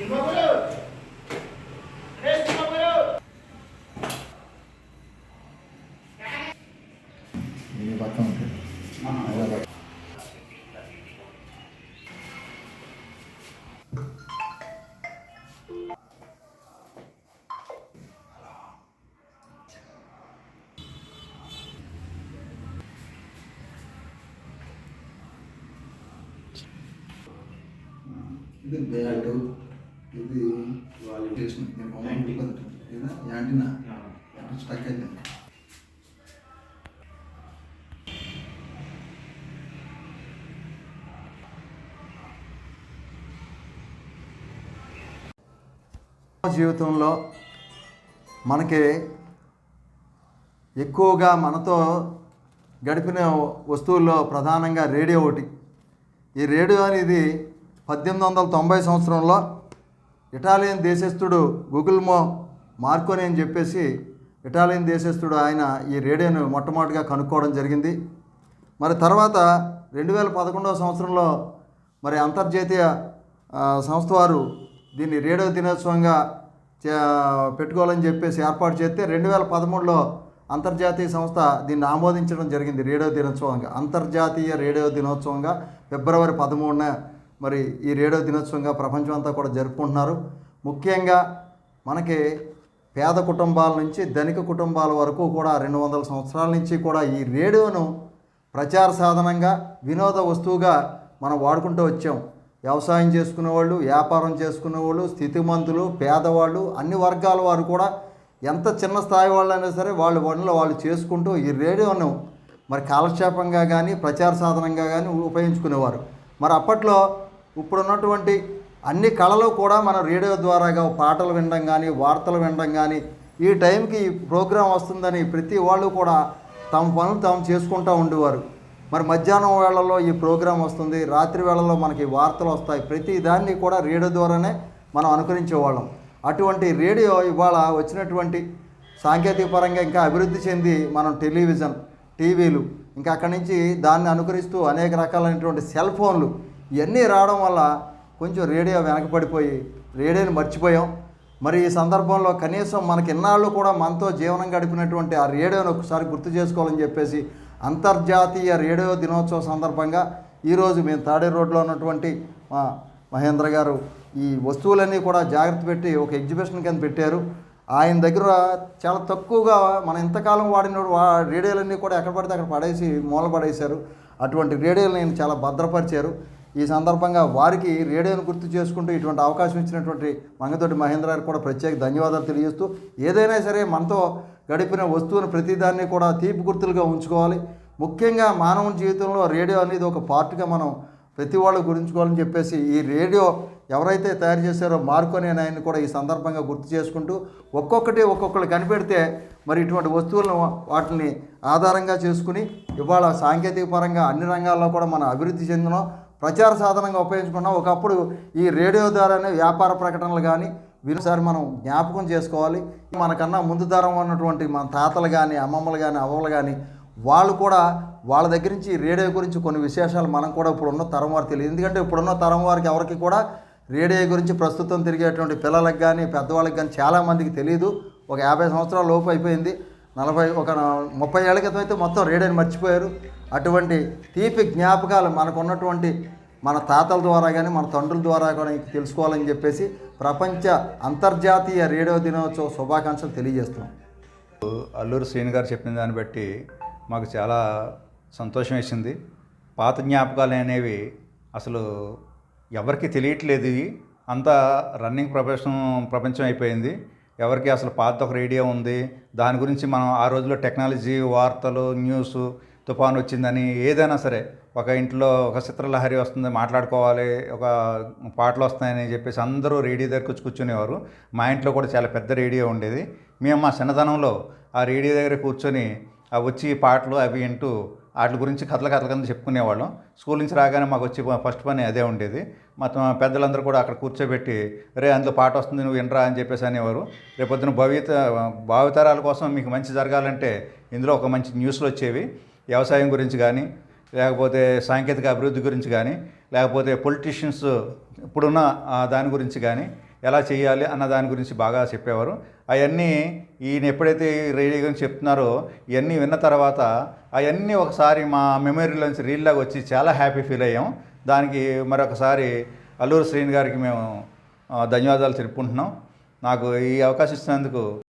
ఈ పక్కన ఉంటుంది అదే పక్కన. ఇది వాళ్ళు చేసిన యాంటీనా స్టక్ అయింది జీవితంలో మనకి ఎక్కువగా మనతో గడిపిన వస్తువుల్లో ప్రధానంగా రేడియో ఒకటి. ఈ రేడియో అనేది పద్దెనిమిది వందల తొంభై సంవత్సరంలో ఇటాలియన్ దేశస్థుడు గుగుల్మో మార్కోని అని చెప్పేసి ఇటాలియన్ దేశస్థుడు ఆయన ఈ రేడియోను మొట్టమొదటిగా కనుక్కోవడం జరిగింది. మరి తర్వాత రెండు వేల పదకొండవ సంవత్సరంలో మరి అంతర్జాతీయ సంస్థ వారు దీన్ని రేడియో దినోత్సవంగా పెట్టుకోవాలని చెప్పేసి ఏర్పాటు చేస్తే రెండు వేల పదమూడులో అంతర్జాతీయ సంస్థ దీన్ని ఆమోదించడం జరిగింది రేడియో దినోత్సవంగా. అంతర్జాతీయ రేడియో దినోత్సవంగా ఫిబ్రవరి పదమూడున మరి ఈ రేడియో దినోత్సవంగా ప్రపంచం అంతా కూడా జరుపుకుంటున్నారు. ముఖ్యంగా మనకి పేద కుటుంబాల నుంచి ధనిక కుటుంబాల వరకు కూడా రెండు వందల సంవత్సరాల నుంచి కూడా ఈ రేడియోను ప్రచార సాధనంగా వినోద వస్తువుగా మనం వాడుకుంటూ వచ్చాం. వ్యవసాయం చేసుకునేవాళ్ళు వ్యాపారం చేసుకునే వాళ్ళు స్థితిమంతులు పేదవాళ్ళు అన్ని వర్గాల వారు కూడా ఎంత చిన్న స్థాయి వాళ్ళైనా సరే వాళ్ళు పనులు వాళ్ళు చేసుకుంటూ ఈ రేడియోను మరి కాలక్షేపంగా కానీ ప్రచార సాధనంగా కానీ ఉపయోగించుకునేవారు. మరి అప్పట్లో ఇప్పుడున్నటువంటి అన్ని కళలు కూడా మన రేడియో ద్వారాగా పాటలు వినడం కానీ వార్తలు వినడం కానీ ఈ టైంకి ఈ ప్రోగ్రాం వస్తుందని ప్రతి వాళ్ళు కూడా తమ పనులు తాము చేసుకుంటూ ఉండేవారు. మరి మధ్యాహ్నం వేళల్లో ఈ ప్రోగ్రాం వస్తుంది. రాత్రి వేళల్లో మనకి వార్తలు వస్తాయి. ప్రతి దాన్ని కూడా రేడియో ద్వారానే మనం అనుకరించేవాళ్ళం. అటువంటి రేడియో ఇవాళ వచ్చినటువంటి సాంకేతిక పరంగా ఇంకా అభివృద్ధి చెంది మనం టెలివిజన్ టీవీలు ఇంకా అక్కడి నుంచి దాన్ని అనుకరిస్తూ అనేక రకాలైనటువంటి సెల్ ఫోన్లు ఇవన్నీ రావడం వల్ల కొంచెం రేడియో వెనకపడిపోయి రేడియోని మర్చిపోయాం. మరి ఈ సందర్భంలో కనీసం మనకి ఇన్నాళ్ళు కూడా మనతో జీవనం గడిపినటువంటి ఆ రేడియోని ఒకసారి గుర్తు చేసుకోవాలని చెప్పేసి అంతర్జాతీయ రేడియో దినోత్సవం సందర్భంగా ఈరోజు మేము తాడే రోడ్లో ఉన్నటువంటి మా మహేంద్ర గారు ఈ వస్తువులన్నీ కూడా జాగ్రత్త పెట్టి ఒక ఎగ్జిబిషన్ కింద పెట్టారు. ఆయన దగ్గర చాలా తక్కువగా మనం ఇంతకాలం వాడిన రేడియోలన్నీ కూడా ఎక్కడ పడితే అక్కడ పడేసి మూల పడేశారు అటువంటి రేడియోలు నేను చాలా భద్రపరిచారు. ఈ సందర్భంగా వారికి రేడియోను గుర్తు చేసుకుంటూ ఇటువంటి అవకాశం ఇచ్చినటువంటి మంగతోటి మహేంద్ర గారికి కూడా ప్రత్యేక ధన్యవాదాలు తెలియజేస్తూ ఏదైనా సరే మనతో గడిపిన వస్తువును ప్రతిదాన్ని కూడా తీపి గుర్తులుగా ఉంచుకోవాలి. ముఖ్యంగా మానవుని జీవితంలో రేడియో అనేది ఒక పార్ట్గా మనం ప్రతి వాళ్ళు గురించుకోవాలని చెప్పేసి ఈ రేడియో ఎవరైతే తయారు చేశారో మార్కొని అని ఆయన కూడా ఈ సందర్భంగా గుర్తు చేసుకుంటూ ఒక్కొక్కటి ఒక్కొక్కరు కనిపెడితే మరి ఇటువంటి వస్తువులను వాటిని ఆధారంగా చేసుకుని ఇవాళ సాంకేతిక పరంగా అన్ని రంగాల్లో కూడా మనం అభివృద్ధి చెందినాం ప్రచార సాధనంగా ఉపయోగించుకున్నాం. ఒకప్పుడు ఈ రేడియో ద్వారానే వ్యాపార ప్రకటనలు కానీ వినసారి మనం జ్ఞాపకం చేసుకోవాలి. మనకన్నా ముందు తరం ఉన్నటువంటి మన తాతలు కానీ అమ్మమ్మలు కానీ అవ్వలు కానీ వాళ్ళు కూడా వాళ్ళ దగ్గర నుంచి రేడియో గురించి కొన్ని విశేషాలు మనం కూడా ఇప్పుడున్న తరం వారు తెలియదు. ఎందుకంటే ఇప్పుడున్న తరం వారికి ఎవరికి కూడా రేడియో గురించి ప్రస్తుతం తిరిగేటువంటి పిల్లలకు కానీ పెద్దవాళ్ళకి కానీ చాలామందికి తెలియదు. ఒక యాభై సంవత్సరాల లోపు అయిపోయింది. నలభై ఒక ముప్పై ఏళ్ళ క్రితం అయితే మొత్తం రేడియోని మర్చిపోయారు. అటువంటి తీపి జ్ఞాపకాలు మనకు ఉన్నటువంటి మన తాతల ద్వారా కానీ మన తండ్రుల ద్వారా కానీ తెలుసుకోవాలని చెప్పేసి ప్రపంచ అంతర్జాతీయ రేడియో దినోత్సవ శుభాకాంక్షలు తెలియజేస్తున్నాం. అల్లూరు శ్రీని గారు చెప్పిన దాన్ని బట్టి మాకు చాలా సంతోషం వేసింది. పాత జ్ఞాపకాలు అనేవి అసలు ఎవరికి తెలియట్లేదు అంత అంతా రన్నింగ్ ప్రపంచం ప్రపంచం అయిపోయింది. ఎవరికి అసలు పాత ఒక రేడియో ఉంది. దాని గురించి మనం ఆ రోజుల్లో టెక్నాలజీ వార్తలు న్యూస్ తుఫాన్ వచ్చిందని ఏదైనా సరే ఒక ఇంట్లో ఒక చిత్రలహరి వస్తుంది మాట్లాడుకోవాలి ఒక పాటలు వస్తాయని చెప్పేసి అందరూ రేడియో దగ్గర వచ్చి కూర్చునేవారు. మా ఇంట్లో కూడా చాలా పెద్ద రేడియో ఉండేది. మేము మా చిన్నతనంలో ఆ రేడియో దగ్గర కూర్చొని ఆ వచ్చి పాటలు అవి వింటూ వాటి గురించి కథల కథల కింద చెప్పుకునేవాళ్ళం. స్కూల్ నుంచి రాగానే మాకు వచ్చి ఫస్ట్ పని అదే ఉండేది. మొత్తం పెద్దలందరూ కూడా అక్కడ కూర్చోబెట్టి రే అందులో పాట వస్తుంది నువ్వు వినరా అని చెప్పేసి అనేవారు. రేపొద్దున భవిత భావితరాల కోసం మీకు మంచి జరగాలంటే ఇందులో ఒక మంచి న్యూస్లు వచ్చేవి. వ్యవసాయం గురించి కానీ లేకపోతే సాంకేతిక అభివృద్ధి గురించి కానీ లేకపోతే పొలిటీషియన్స్ ఇప్పుడున్న దాని గురించి కానీ ఎలా చేయాలి అన్న దాని గురించి బాగా చెప్పేవారు. అవన్నీ ఈయన ఎప్పుడైతే రేడియో గురించి చెప్తున్నారో ఇవన్నీ విన్న తర్వాత అవన్నీ ఒకసారి మా మెమరీలోంచి రీల్లాగా వచ్చి చాలా హ్యాపీ ఫీల్ అయ్యాం. దానికి మరొకసారి అల్లూరు శ్రీని గారికి మేము ధన్యవాదాలు తెలుపుకుంటున్నాం. నాకు ఈ అవకాశం ఇచ్చినందుకు